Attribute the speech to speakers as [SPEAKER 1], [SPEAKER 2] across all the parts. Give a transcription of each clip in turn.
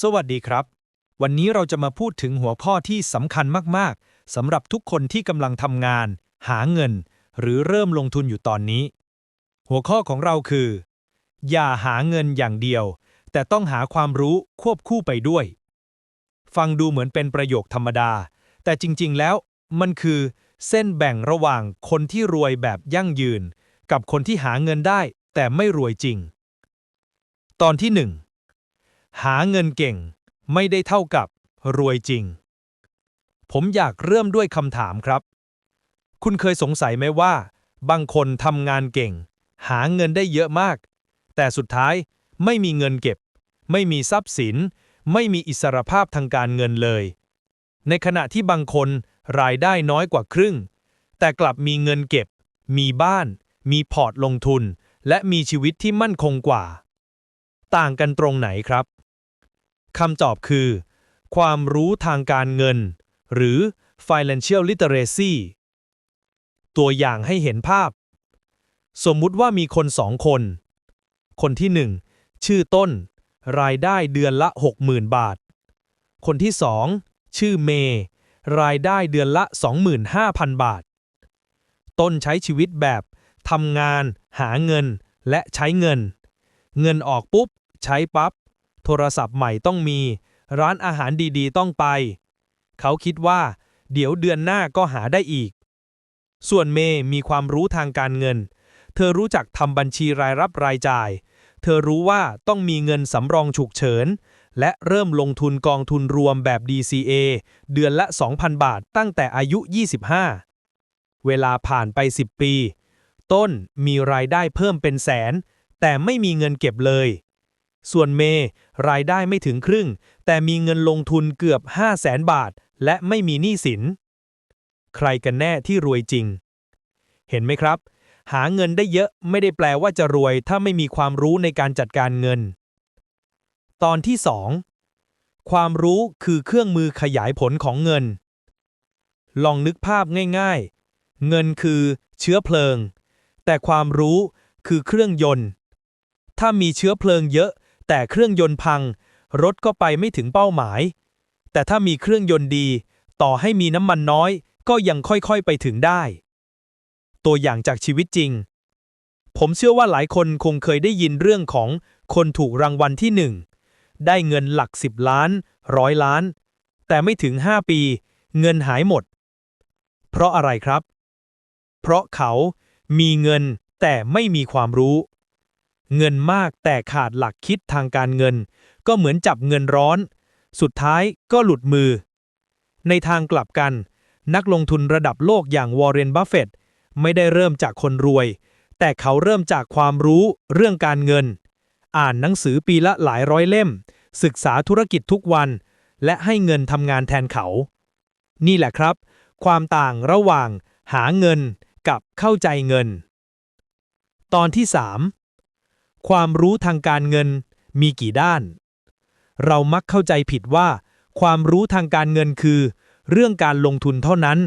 [SPEAKER 1] สวัสดีครับ วันนี้เราจะมาพูดถึงหัวข้อที่สำคัญมากๆสำหรับทุกคนที่กำลังทำงาน หาเงิน หรือเริ่มลงทุนอยู่ตอนนี้ หัวข้อของเราคือ อย่าหาเงินอย่างเดียว แต่ต้องหาความรู้ควบคู่ไปด้วย ฟังดูเหมือนเป็นประโยคธรรมดา แต่จริงๆแล้ว มันคือ เส้นแบ่งระหว่างคนที่รวยแบบยั่งยืน กับคนที่หาเงินได้ แต่ไม่รวยจริง ตอนที่หนึ่ง หาเงินเก่ง ไม่ได้เท่ากับรวยจริง ผมอยากเริ่มด้วยคำถามครับ คุณเคยสงสัยไหมว่า บางคนทำงานเก่ง หาเงินได้เยอะมาก แต่สุดท้ายไม่มีเงินเก็บ ไม่มีทรัพย์สิน ไม่มีอิสรภาพทางการเงินเลย ในขณะที่บางคนรายได้น้อยกว่าครึ่ง แต่กลับมีเงินเก็บ มีบ้าน มีพอร์ตลงทุน และมีชีวิตที่มั่นคงกว่า ต่างกันตรงไหนครับ คำตอบคือ ความรู้ทางการเงิน หรือ financial literacy ตัวอย่างให้เห็นภาพ สมมุติว่ามีคนสองคน คนที่หนึ่งชื่อต้น รายได้เดือนละ 60,000 บาท คนที่สองชื่อเมย์รายได้เดือนละ 25,000 บาท ต้นใช้ชีวิตแบบทำงาน หาเงินและใช้เงิน เงินออกปุ๊บ ใช้ปับ๊บ โทรศัพท์ใหม่ต้องมี ร้านอาหารดีๆ ต้องไป เขาคิดว่า เดี๋ยวเดือนหน้าก็หาได้อีก ส่วนเมย์มีความรู้ทางการเงิน เธอรู้จักทำบัญชีรายรับรายจ่าย เธอรู้ว่าต้องมีเงินสำรองฉุกเฉิน และเริ่มลงทุนกองทุนรวมแบบ DCA เดือนละ 2,000 บาทตั้งแต่อายุ 25 เวลาผ่านไป 10 ปี ต้นมีรายได้เพิ่มเป็นแสน แต่ไม่มีเงินเก็บเลย ส่วนเมย์รายได้ไม่ถึงครึ่ง แต่มีเงินลงทุนเกือบ 5 0 0แสนบาท และไม่มีหนี้สิน ใครกันแน่ที่รวยจริง เห็นไหมครับ หาเงินได้เยอะไม่ได้แปลว่าจะรวยถ้าไม่มีความรู้ในการจัดการเงิน ตอนที่ 2 ความรู้คือเครื่องมือขยายผลของเงิน ลองนึกภาพง่าย ๆ เงินคือเชื้อเพลิง แต่ความรู้คือเครื่องยนต์ถ้ามีเชื้อเพลิงเยอะ แต่เครื่องยนต์พัง รถก็ไปไม่ถึงเป้าหมาย แต่ถ้ามีเครื่องยนต์ดี ต่อให้มีน้ำมันน้อย ก็ยังค่อยๆไปถึงได้ ตัวอย่างจากชีวิตจริง ผมเชื่อว่าหลายคนคงเคยได้ยินเรื่องของคนถูกรางวัลที่หนึ่งได้เงินหลักสิบล้าน ร้อยล้าน แต่ไม่ถึง 5 ปี เงินหายหมด เพราะอะไรครับ เพราะเขามีเงินแต่ไม่มีความรู้ เงินมากแต่ขาดหลักคิดทางการเงิน ก็เหมือนจับเงินร้อน สุดท้ายก็หลุดมือ ในทางกลับกัน นักลงทุนระดับโลกอย่างวอร์เรนบัฟเฟตต์ไม่ได้เริ่มจากคนรวย แต่เขาเริ่มจากความรู้เรื่องการเงิน อ่านหนังสือปีละหลายร้อยเล่ม ศึกษาธุรกิจทุกวัน และให้เงินทำงานแทนเขา นี่แหละครับ ความต่างระหว่างหาเงินกับเข้าใจเงิน ตอนที่ 3 ความรู้ทางการเงินมีกี่ด้าน เรามักเข้าใจผิดว่า ความรู้ทางการเงินคือ เรื่องการลงทุนเท่านั้น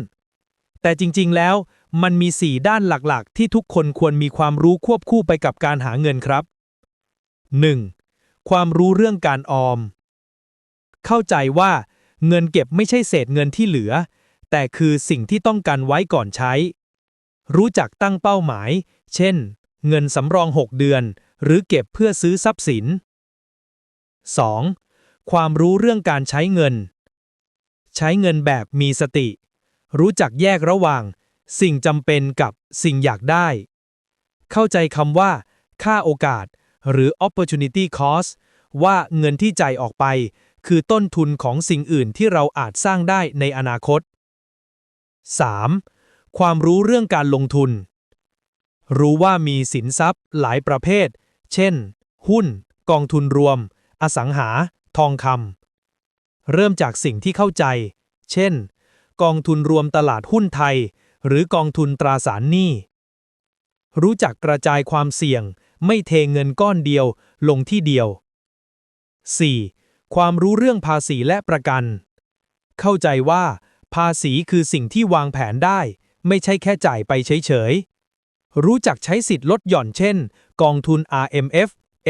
[SPEAKER 1] แต่จริงๆแล้วมันมี 4 ด้านหลักๆ ที่ทุกคนควรมีความรู้ควบคู่ไปกับการหาเงินครับ 1. ความรู้เรื่องการออม เข้าใจว่า เงินเก็บไม่ใช่เศษเงินที่เหลือ แต่คือสิ่งที่ต้องการไว้ก่อนใช้ รู้จักตั้งเป้าหมาย เช่น เงินสำรอง 6 เดือน หรือเก็บเพื่อซื้อทรัพย์สิน 2. ความรู้เรื่องการใช้เงิน ใช้เงินแบบมีสติ รู้จักแยกระหว่าง สิ่งจำเป็นกับสิ่งอยากได้ เข้าใจคำว่า ค่าโอกาส หรือ opportunity cost ว่าเงินที่จ่ายออกไป คือต้นทุนของสิ่งอื่นที่เราอาจสร้างได้ในอนาคต 3. ความรู้เรื่องการลงทุน รู้ว่ามีสินทรัพย์หลายประเภท เช่น หุ้น กองทุนรวม อสังหา ทองคำ เริ่มจากสิ่งที่เข้าใจ เช่น กองทุนรวมตลาดหุ้นไทย หรือกองทุนตราสารหนี้ รู้จักกระจายความเสี่ยง ไม่เทเงินก้อนเดียวลงที่เดียว 4. ความรู้เรื่องภาษีและประกัน เข้าใจว่า ภาษีคือสิ่งที่วางแผนได้ ไม่ใช่แค่จ่ายไปเฉยๆ รู้จักใช้สิทธิ์ลดหย่อนเช่น กองทุน RMF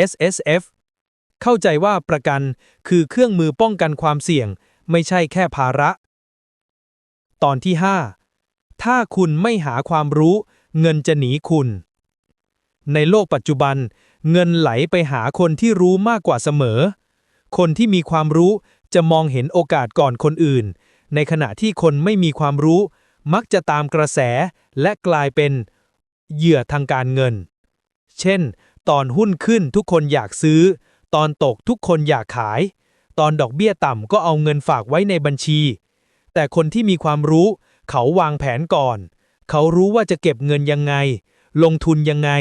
[SPEAKER 1] SSF เข้าใจว่าประกันคือเครื่องมือป้องกันความเสี่ยง ไม่ใช่แค่ภาระ ตอนที่ 5 ถ้าคุณไม่หาความรู้ เงินจะหนีคุณ ในโลกปัจจุบัน เงินไหลไปหาคนที่รู้มากกว่าเสมอ คนที่มีความรู้จะมองเห็นโอกาสก่อนคนอื่น ในขณะที่คนไม่มีความรู้ มักจะตามกระแสและกลายเป็น เหยื่อทางการเงิน เช่น ตอนหุ้นขึ้นทุกคนอยากซื้อ ตอนตกทุกคนอยากขาย ตอนดอกเบี้ยต่ำก็เอาเงินฝากไว้ในบัญชี แต่คนที่มีความรู้ เขาวางแผนก่อน เขารู้ว่าจะเก็บเงินยังไง ลงทุนยังไง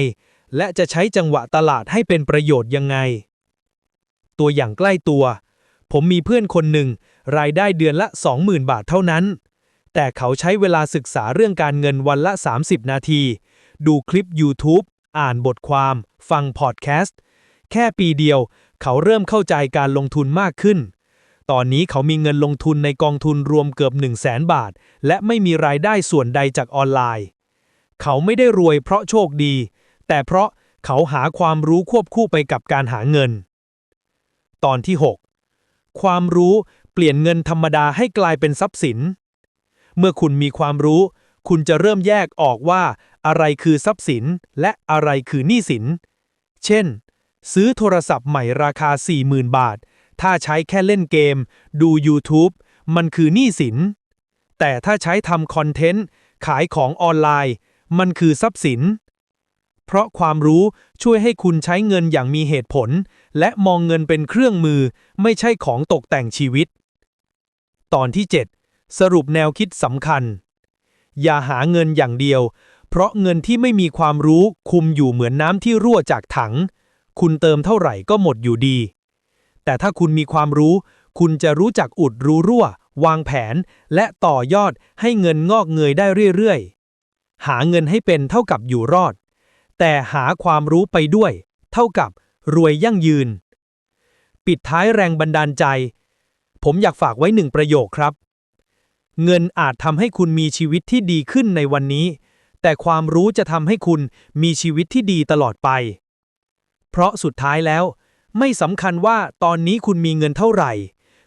[SPEAKER 1] และจะใช้จังหวะตลาดให้เป็นประโยชน์ยังไง ตัวอย่างใกล้ตัว ผมมีเพื่อนคนหนึ่ง รายได้เดือนละ 20,000 บาทเท่านั้น แต่เขาใช้เวลาศึกษาเรื่องการเงินวันละ 30 นาที ดูคลิป YouTube อ่านบทความ ฟังพอดแคสต์ แค่ปีเดียว เขาเริ่มเข้าใจการลงทุนมากขึ้น ตอนนี้เขามีเงินลงทุนในกองทุนรวมเกือบ 1 0 0 0 0แสนบาท และไม่มีรายได้ส่วนใดจากออนไลน์ เขาไม่ได้รวยเพราะโชคดี แต่เพราะเขาหาความรู้ควบคู่ไปกับการหาเงิน ตอนที่ 6 ความรู้เปลี่ยนเงินธรรมดาให้กลายเป็นทรัพย์สิน เมื่อคุณมีความรู้ คุณจะเริ่มแยกออกว่า อะไรคือทรัพย์สิน และอะไรคือหนี้สิน เช่น ซื้อโทรศัพท์ใหม่ราคา 40,000 บาท ถ้าใช้แค่เล่นเกม ดู YouTube มันคือหนี้สิน แต่ถ้าใช้ทำคอนเทนต์ ขายของออนไลน์ มันคือทรัพย์สิน เพราะความรู้ช่วยให้คุณใช้เงินอย่างมีเหตุผล และมองเงินเป็นเครื่องมือ ไม่ใช่ของตกแต่งชีวิต ตอนที่ 7 สรุปแนวคิดสำคัญ อย่าหาเงินอย่างเดียว เพราะเงินที่ไม่มีความรู้คุมอยู่เหมือนน้ำที่รั่วจากถัง คุณเติมเท่าไหร่ก็หมดอยู่ดี แต่ถ้าคุณมีความรู้ คุณจะรู้จักอุดรูรั่ว วางแผน และต่อยอดให้เงินงอกเงยได้เรื่อยๆ หาเงินให้เป็นเท่ากับอยู่รอด แต่หาความรู้ไปด้วย เท่ากับรวยยั่งยืน ปิดท้ายแรงบันดาลใจ ผมอยากฝากไว้หนึ่งประโยคครับ เงินอาจทำให้คุณมีชีวิตที่ดีขึ้นในวันนี้ แต่ความรู้จะทำให้คุณมีชีวิตที่ดีตลอดไป เพราะสุดท้ายแล้ว ไม่สำคัญว่าตอนนี้คุณมีเงินเท่าไหร่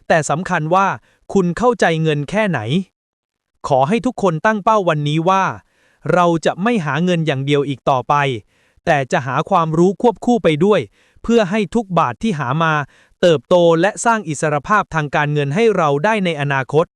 [SPEAKER 1] แต่สำคัญว่าคุณเข้าใจเงินแค่ไหน ขอให้ทุกคนตั้งเป้าวันนี้ว่า เราจะไม่หาเงินอย่างเดียวอีกต่อไป แต่จะหาความรู้ควบคู่ไปด้วย เพื่อให้ทุกบาทที่หามา เติบโตและสร้างอิสรภาพทางการเงินให้เราได้ในอนาคต